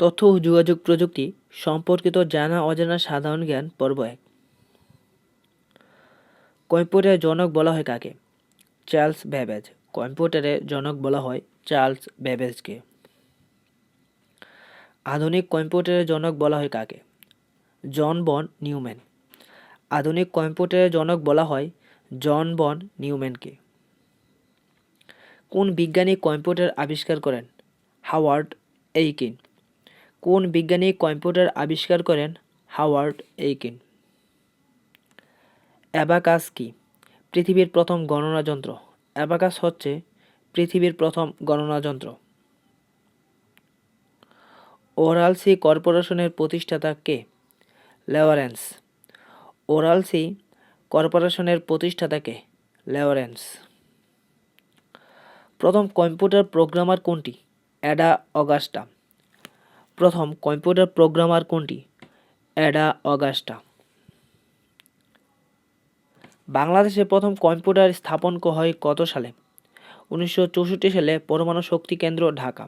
তথ্য ও যোগাযোগ প্রযুক্তি সম্পর্কিত জানা অজানা সাধারণ জ্ঞান পর্ব এক। কম্পিউটারের জনক বলা হয় কাকে? Charles Babbage. কম্পিউটারের জনক বলা হয় চার্লস ব্যাবেজকে। আধুনিক কম্পিউটারের জনক বলা হয় কাকে? জন বন নিউম্যান। আধুনিক কম্পিউটারের জনক বলা হয় জন বন নিউম্যানকে। কোন বিজ্ঞানী কম্পিউটার আবিষ্কার করেন? Howard Aiken. কোন বিজ্ঞানী কম্পিউটার আবিষ্কার করেন? Howard, Aiken. অ্যাবাকাস কি? পৃথিবীর প্রথম গণনা যন্ত্র। অ্যাবাকাস হচ্ছে পৃথিবীর প্রথম গণনা যন্ত্র। ওরালসি কর্পোরেশনের প্রতিষ্ঠাতা কে? লেওয়ারেন্স ওরালসি কর্পোরেশনের প্রতিষ্ঠাতা কে? লেওয়ারেন্স প্রথম কম্পিউটার প্রোগ্রামার কোনটি? Ada Augusta. প্রথম কম্পিউটার প্রোগ্রামার কোনটি? Ada Augusta. বাংলাদেশে প্রথম কম্পিউটার স্থাপন হয় কত সালে? উনিশশো চৌষট্টি সালে পরমাণু শক্তি কেন্দ্র ঢাকা।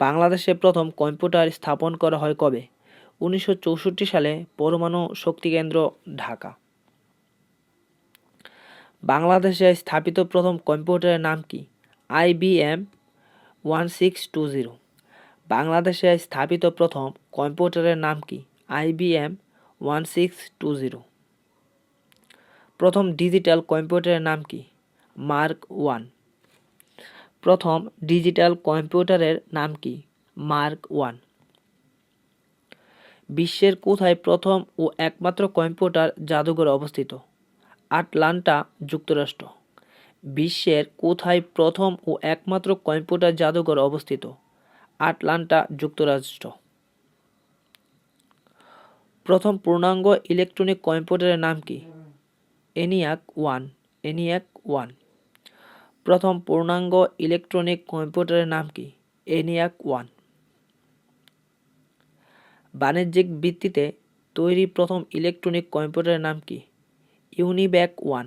বাংলাদেশে প্রথম কম্পিউটার স্থাপন করা হয় কবে? উনিশশো চৌষট্টি সালে পরমাণু শক্তি কেন্দ্র ঢাকা। বাংলাদেশে স্থাপিত প্রথম কম্পিউটারের নাম কি? IBM one six two zero. বাংলাদেশে স্থাপিত প্রথম কম্পিউটারের নাম কি? IBM one six two zero. প্রথম ডিজিটাল কম্পিউটারের নাম কি? Mark one. প্রথম ডিজিটাল কম্পিউটারের নাম কি? Mark one. বিশ্বের কোথায় প্রথম ও একমাত্র কম্পিউটার জাদুঘর অবস্থিত? আটলান্টা, যুক্তরাষ্ট্র। বিশ্বের কোথায় প্রথম ও একমাত্র কম্পিউটার জাদুঘর অবস্থিত? আটলান্টা যুক্তরাষ্ট্র। প্রথম পূর্ণাঙ্গ ইলেকট্রনিক কম্পিউটারের নাম কি? ENIAC one. ENIAC one. প্রথম পূর্ণাঙ্গ ইলেকট্রনিক কম্পিউটারের নাম কি? ENIAC one. বাণিজ্যিক ভিত্তিতে তৈরি প্রথম ইলেকট্রনিক কম্পিউটারের নাম কি? ইউনিব্যাক ওয়ান।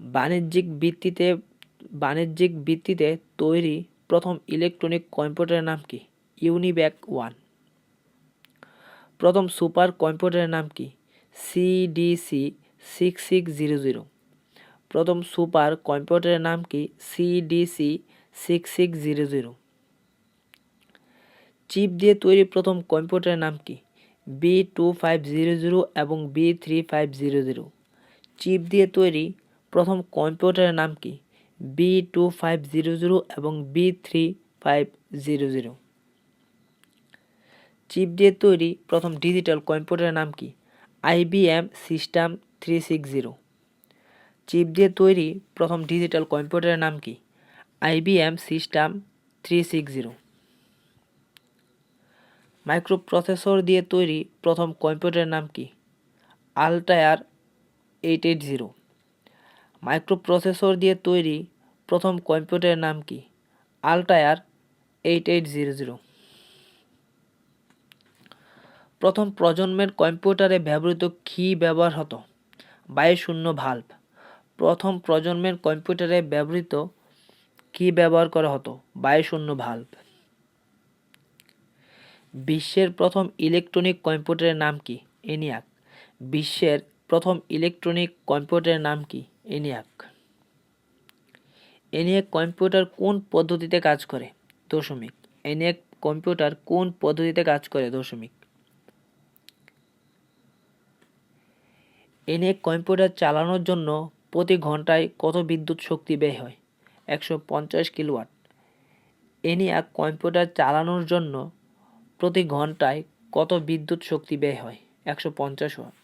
বাণিজ্যিক ভিত্তিতে বাণিজ্যিক ভিত্তিতে তৈরি প্রথম ইলেকট্রনিক কম্পিউটারের নাম কি? ইউনিব্যাক ওয়ান। প্রথম সুপার কম্পিউটারের নাম কি? CDC six six zero zero. প্রথম সুপার কম্পিউটারের নাম কি? CDC six six zero zero. Chip দিয়ে তৈরি প্রথম কম্পিউটারের নাম কি? B two five zero zero এবং B three five zero zero. Chip দিয়ে তৈরি প্রথম কম্পিউটারের নাম কি? B two five zero zero এবং B three five zero zero chip দিয়ে তৈরি প্রথম ডিজিটাল কম্পিউটারের নাম কি? IBM system three six zero chip দিয়ে তৈরি প্রথম ডিজিটাল কম্পিউটারের নাম কি? IBM system three six zero microprocessor দিয়ে তৈরি প্রথম কম্পিউটারের নাম কি? Altair eight eight zero microprocessor দিয়ে তৈরি প্রথম কম্পিউটারের নাম কি? Altair eight eight zero zero প্রথম প্রজন্মের কম্পিউটারে ব্যবহৃত কী ব্যবহার হতো? বায়ুশূন্য ভাল্ব প্রথম প্রজন্মের কম্পিউটারে ব্যবহৃত কী ব্যবহার করা হতো? বায়ুশূন্য ভাল্ব বিশ্বের প্রথম ইলেকট্রনিক কম্পিউটারের নাম কি? এনিয়াক বিশ্বের প্রথম ইলেকট্রনিক কম্পিউটারের নাম কি? এনিয়াক। এনিয়াক কম্পিউটার কোন পদ্ধতিতে কাজ করে? দশমিক। এনিয়াক কম্পিউটার কোন পদ্ধতিতে কাজ করে? দশমিক। এনিয়াক কম্পিউটার চালানোর জন্য প্রতি ঘন্টায় কত বিদ্যুৎ শক্তি ব্যয় হয়? একশো পঞ্চাশ কিলোওয়াট। এনিয়াক কম্পিউটার চালানোর জন্য প্রতি ঘন্টায় কত বিদ্যুৎ শক্তি ব্যয় হয়? একশো পঞ্চাশ ওয়াট।